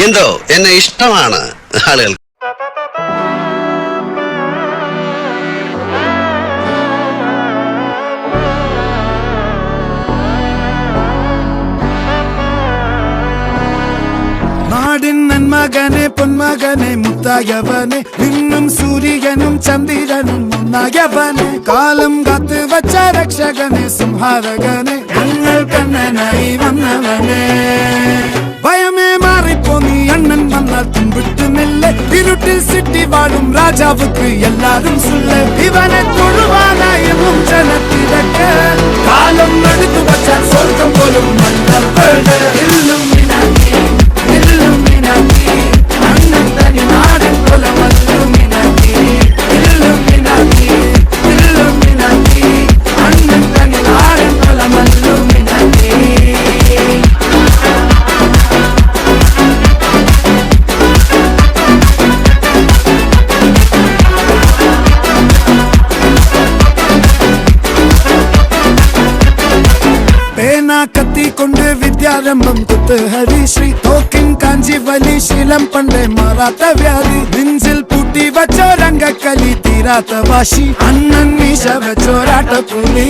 എന്തോ? എന്നെ ഇഷ്ടമാണ് ആളുകൾ. നാടിൻ നന്മകനെ പൊന്മകനെ മുത്തായവനെ നിന്നും സൂര്യനും ചന്ദ്രനും ഒന്നായവനെ കാലം കാത്ത് വച്ച രക്ഷകനെ സംഹാരകനെ ഞങ്ങൾ കണ്ണനായി വന്നവനെ. ഭയമേ ஆனால் துன்புட்டும் இல்லை. இருட்டில் சிட்டி வாழும் ராஜாவுக்கு எல்லாரும் சொல்ல இவனை പേന കത്തിക്കൊണ്ട് വിദ്യാരംഭം കുത്ത് ഹരിശ്രീ തോക്കിൻ കാഞ്ചി വലി ശീലം പണ്ടേ മാറാത്ത വ്യാധി. നെഞ്ചിൽ പൂട്ടി വച്ചോരംഗക്കലി തീരാത്ത വാശി. അണ്ണൻ മീശ വെച്ചോരാട്ട പുലി.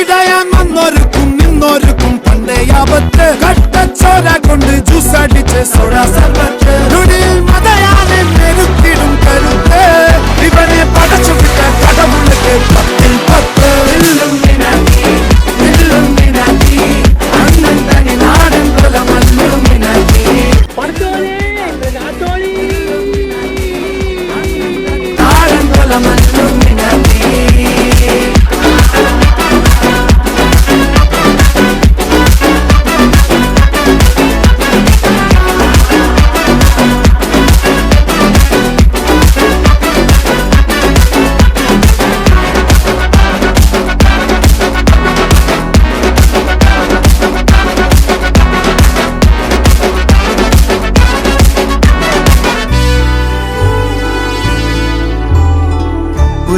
ഇടയാൻ വന്നോർക്കും നിന്നോർക്കും പണ്ടേ ആപത്ത് കട്ടച്ചോര കൊണ്ട് ജ്യൂസ് അടിച്ച് സോഡ സർബത്ത്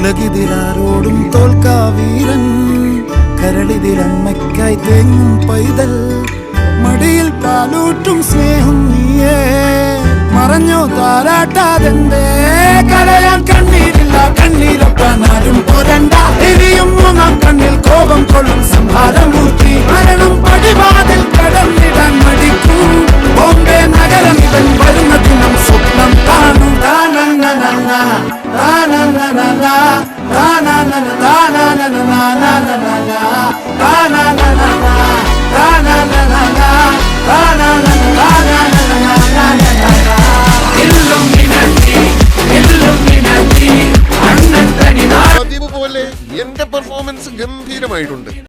ഉലകിതിലാരോടും തോൽക്കാവീരൻ. കരളിതിലമ്മയ്ക്കായി തേങ്ങും പൈതൽ. മടിയിൽ പാലൂട്ടും സ്നേഹം നീയേ. മറഞ്ഞോ താരാട്ടാതെന്തേ. കരയാൻ ഗംഭീരമായിട്ടുണ്ട്.